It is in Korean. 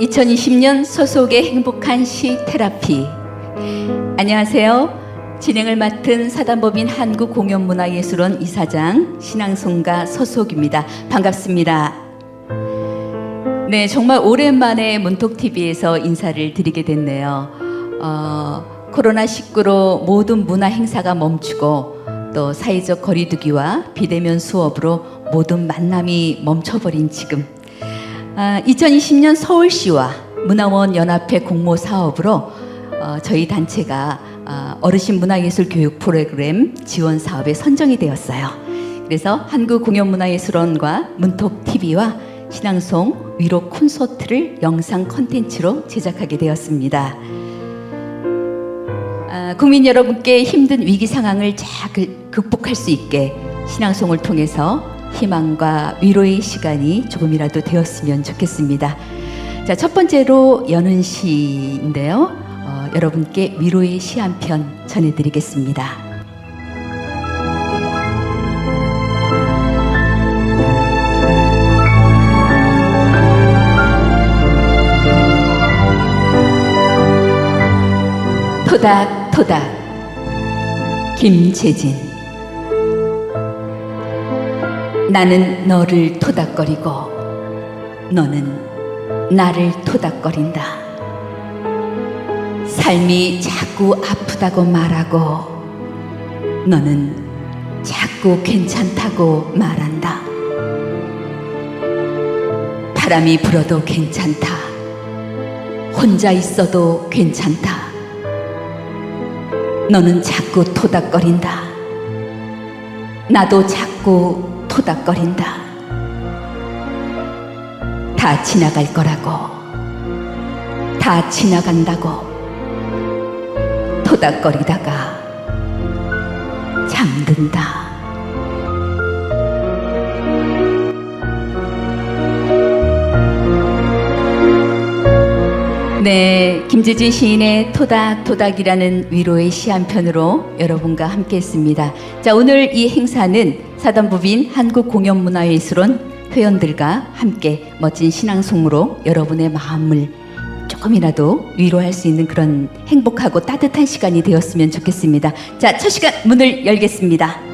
2020년 소속의 행복한 시 테라피. 안녕하세요. 진행을 맡은 사단법인 한국공연문화예술원 이사장 신앙송가 서속입니다. 반갑습니다. 네, 정말 오랜만에 문톡TV에서 인사를 드리게 됐네요. 어, 코로나19로 모든 문화 행사가 멈추고 또 사회적 거리두기와 비대면 수업으로 모든 만남이 멈춰버린 지금 아, 2020년 서울시와 문화원 연합회 공모 사업으로 어, 저희 단체가 아, 어르신 문화예술 교육 프로그램 지원 사업에 선정이 되었어요. 그래서 한국공연문화예술원과 문톡TV와 신앙송 위로 콘서트를 영상 컨텐츠로 제작하게 되었습니다. 아, 국민 여러분께 힘든 위기 상황을 잘 그- 극복할 수 있게 신앙송을 통해서 희망과 위로의 시간이 조금이라도 되었으면 좋겠습니다. 자, 첫 번째로 여는 시인데요. 어, 여러분께 위로의 시 한 편 전해드리겠습니다. 토닥토닥 김재진 나는 너를 토닥거리고 너는 나를 토닥거린다. 삶이 자꾸 아프다고 말하고 너는 자꾸 괜찮다고 말한다. 바람이 불어도 괜찮다. 혼자 있어도 괜찮다. 너는 자꾸 토닥거린다. 나도 자꾸 토닥거린다. 다 지나갈 거라고. 다 지나간다고. 토닥거리다가 잠든다. 네, 김재진 시인의 토닥토닥이라는 위로의 시 한 편으로 여러분과 함께했습니다. 자, 오늘 이 행사는 사단법인 한국공연문화예술원 회원들과 함께 멋진 신앙송으로 여러분의 마음을 조금이라도 위로할 수 있는 그런 행복하고 따뜻한 시간이 되었으면 좋겠습니다. 자, 첫 시간 문을 열겠습니다.